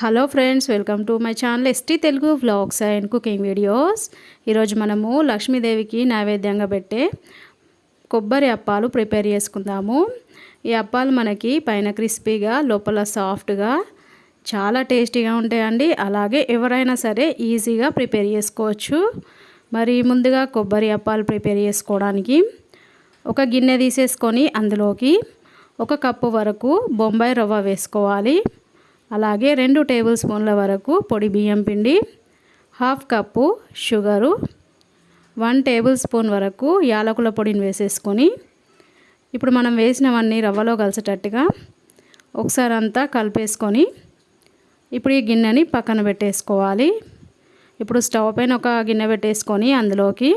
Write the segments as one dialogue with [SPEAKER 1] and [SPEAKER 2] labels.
[SPEAKER 1] Hello friends welcome to my channel ST Telugu vlogs and cooking videos. ఈరోజు మనము లక్ష్మీదేవికి నైవేద్యంగా పెట్టే కొబ్బరి అప్పాలు ప్రిపేర్ చేసుకుందాము. ఈ అప్పాలు మనకి పైన క్రిస్పీగా లోపల సాఫ్ట్గా చాలా టేస్టీగా ఉంటాయండి. అలాగే ఎవరైనా సరే ఈజీగా ప్రిపేర్ చేసుకోవచ్చు. మరి ముందుగా కొబ్బరి అప్పాలు ప్రిపేర్ చేసుకోవడానికి ఒక గిన్నె తీసేసుకొని అందులోకి ఒక కప్పు వరకు బొంబాయి రవ్వ వేసుకోవాలి. అలాగే రెండు టేబుల్ స్పూన్ల వరకు పొడి బియ్యం పిండి half cup sugar one tablespoon వరకు యాలకుల పొడిని వేసేసుకొని ఇప్పుడు మనం వేసినవన్నీ రవ్వలో కలిసేటట్టుగా ఒకసారి అంతా కలిపేసుకొని ఇప్పుడు ఈ గిన్నెని పక్కన పెట్టేసుకోవాలి. ఇప్పుడు స్టవ్ పైన ఒక గిన్నె పెట్టేసుకొని అందులోకి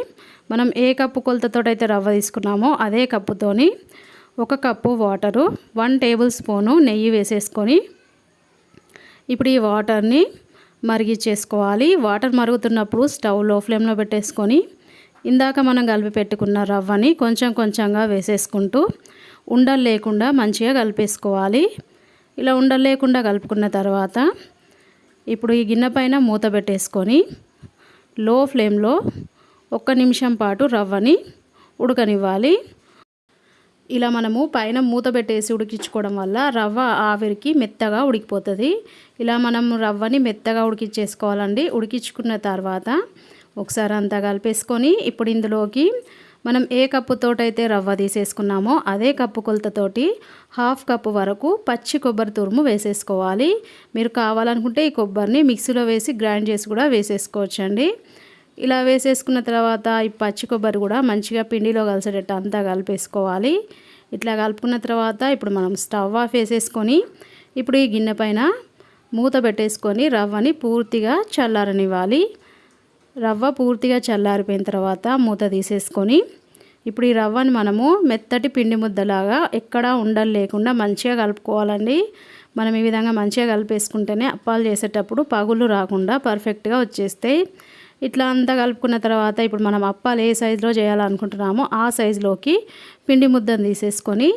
[SPEAKER 1] మనం ఏ కప్పు కొలతతో అయితే రవ్వ తీసుకున్నామో అదే కప్పుతోని ఒక cup water one tablespoon నెయ్యి వేసేసుకొని ఇప్పుడు ఈ వాటర్ని మరిగిచ్చేసుకోవాలి. వాటర్ మరుగుతున్నప్పుడు స్టవ్లో ఫ్లేమ్లో పెట్టేసుకొని ఇందాక మనం కలిపి పెట్టుకున్న రవ్వని కొంచెం కొంచెంగా వేసేసుకుంటూ ఉండలు లేకుండా మంచిగా కలిపేసుకోవాలి. ఇలా ఉండలు లేకుండా కలుపుకున్న తర్వాత ఇప్పుడు ఈ గిన్నె పైన మూత పెట్టేసుకొని లో ఫ్లేమ్లో ఒక్క నిమిషం పాటు రవ్వని ఉడకనివ్వాలి. ఇలా మనము పైన మూత పెట్టేసి ఉడికించుకోవడం వల్ల రవ్వ ఆవిరికి మెత్తగా ఉడికిపోతుంది. ఇలా మనం రవ్వని మెత్తగా ఉడికించేసుకోవాలండి. ఉడికించుకున్న తర్వాత ఒకసారి అంతా కలిపేసుకొని ఇప్పుడు ఇందులోకి మనం ఏ కప్పుతోటైతే రవ్వ తీసేసుకున్నామో అదే కప్పు కొలతతోటి హాఫ్ కప్పు వరకు పచ్చి కొబ్బరి తురుము వేసేసుకోవాలి. మీరు కావాలనుకుంటే ఈ కొబ్బరిని మిక్సీలో వేసి గ్రైండ్ చేసి కూడా వేసేసుకోవచ్చండి. ఇలా వేసేసుకున్న తర్వాత ఈ పచ్చి కొబ్బరి కూడా మంచిగా పిండిలో కలిసేటట్టు అంతా కలిపేసుకోవాలి. ఇట్లా కలుపుకున్న తర్వాత ఇప్పుడు మనం స్టవ్ ఆఫ్ వేసేసుకొని ఇప్పుడు ఈ గిన్నె పైన మూత పెట్టేసుకొని రవ్వని పూర్తిగా చల్లారనివ్వాలి. రవ్వ పూర్తిగా చల్లారిపోయిన తర్వాత మూత తీసేసుకొని ఇప్పుడు ఈ రవ్వని మనము మెత్తటి పిండి ముద్దలాగా ఎక్కడా ఉండలు లేకుండా మంచిగా కలుపుకోవాలండి. మనం ఈ విధంగా మంచిగా కలిపేసుకుంటేనే అప్పాలు చేసేటప్పుడు పగులు రాకుండా పర్ఫెక్ట్గా వచ్చేస్తాయి. ఇట్లా అంతా కలుపుకున్న తర్వాత ఇప్పుడు మనం అప్పాలు ఏ సైజులో చేయాలనుకుంటున్నామో ఆ సైజులోకి పిండి ముద్దను తీసేసుకొని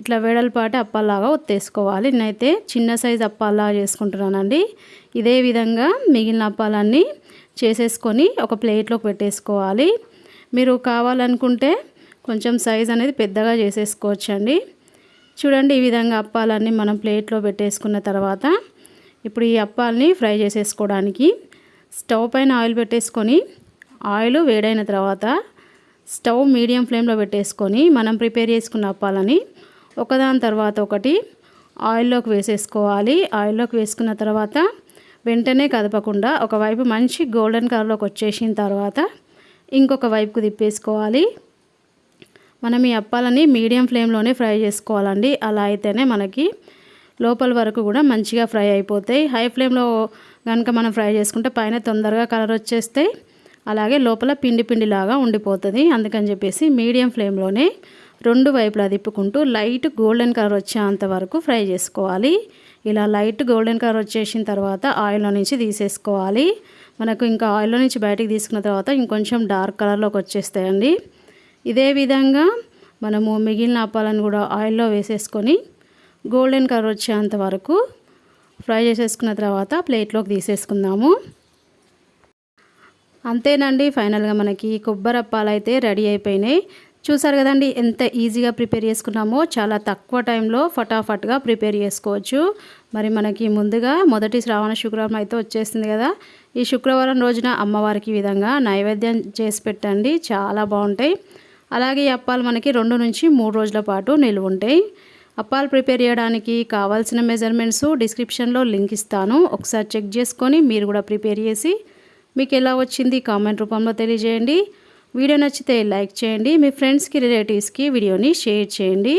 [SPEAKER 1] ఇట్లా వెడల్పాటి అప్పాలాగా ఒత్తేసుకోవాలి. నేనైతే చిన్న సైజు అప్పాలాగా చేసుకుంటున్నానండి. ఇదే విధంగా మిగిలిన అప్పాలన్నీ చేసేసుకొని ఒక ప్లేట్లోకి పెట్టేసుకోవాలి. మీరు కావాలనుకుంటే కొంచెం సైజ్ అనేది పెద్దగా చేసేసుకోవచ్చండి. చూడండి ఈ విధంగా అప్పాలన్నీ మనం ప్లేట్లో పెట్టేసుకున్న తర్వాత ఇప్పుడు ఈ అప్పాలని ఫ్రై చేసేసుకోవడానికి స్టవ్ పైన ఆయిల్ పెట్టేసుకొని ఆయిల్ వేడైన తర్వాత స్టవ్ మీడియం ఫ్లేమ్లో పెట్టేసుకొని మనం ప్రిపేర్ చేసుకున్న అప్పాలని ఒకదాని తర్వాత ఒకటి ఆయిల్లోకి వేసేసుకోవాలి. ఆయిల్లోకి వేసుకున్న తర్వాత వెంటనే కదపకుండా ఒకవైపు మంచి గోల్డెన్ కలర్లోకి వచ్చేసిన తర్వాత ఇంకొక వైపుకు తిప్పేసుకోవాలి. మనం ఈ అప్పాలని మీడియం ఫ్లేమ్లోనే ఫ్రై చేసుకోవాలండి. అలా అయితేనే మనకి లోపల వరకు కూడా మంచిగా ఫ్రై అయిపోతాయి. హై ఫ్లేమ్లో కనుక మనం ఫ్రై చేసుకుంటే పైన తొందరగా కలర్ వచ్చేస్తాయి అలాగే లోపల పిండి పిండిలాగా ఉండిపోతుంది. అందుకని చెప్పేసి మీడియం ఫ్లేమ్లోనే రెండు వైపులా తిప్పుకుంటూ లైట్ గోల్డెన్ కలర్ వచ్చేంత వరకు ఫ్రై చేసుకోవాలి. ఇలా లైట్ గోల్డెన్ కలర్ వచ్చేసిన తర్వాత ఆయిల్లో నుంచి తీసేసుకోవాలి. మనకు ఇంకా ఆయిల్లో నుంచి బయటకు తీసుకున్న తర్వాత ఇంకొంచెం డార్క్ కలర్లోకి వచ్చేస్తాయండి. ఇదే విధంగా మనము మిగిలిన అప్పాలను కూడా ఆయిల్లో వేసేసుకొని గోల్డెన్ కలర్ వచ్చేంత వరకు ఫ్రై చేసేసుకున్న తర్వాత ప్లేట్లోకి తీసేసుకుందాము. అంతేనండి ఫైనల్గా మనకి కొబ్బరి అప్పాలు అయితే రెడీ అయిపోయినాయి. చూసారు కదండి ఎంత ఈజీగా ప్రిపేర్ చేసుకున్నామో చాలా తక్కువ టైంలో ఫటాఫట్గా ప్రిపేర్ చేసుకోవచ్చు. మరి మనకి ముందుగా మొదటి శ్రావణ శుక్రవారం అయితే వచ్చేసింది కదా. ఈ శుక్రవారం రోజున అమ్మవారికి విధంగా నైవేద్యం చేసి పెట్టండి చాలా బాగుంటాయి. అలాగే ఈ అప్పాలు మనకి రెండు నుంచి మూడు రోజుల పాటు నిలువ ఉంటాయి అప్పాలు ప్రిపేర్ చేయడానికి కావాల్సిన మెజర్మెంట్స్ డిస్క్రిప్షన్లో లింక్ ఇస్తాను. ఒకసారి చెక్ చేసుకొని మీరు కూడా ప్రిపేర్ చేసి మీకు ఎలా వచ్చింది కామెంట్ రూపంలో తెలియజేయండి. వీడియో నచ్చితే లైక్ చేయండి. మీ ఫ్రెండ్స్కి రిలేటివ్స్కి వీడియోని షేర్ చేయండి.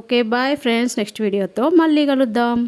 [SPEAKER 1] Okay bye friends. నెక్స్ట్ వీడియోతో మళ్ళీ కలుద్దాం.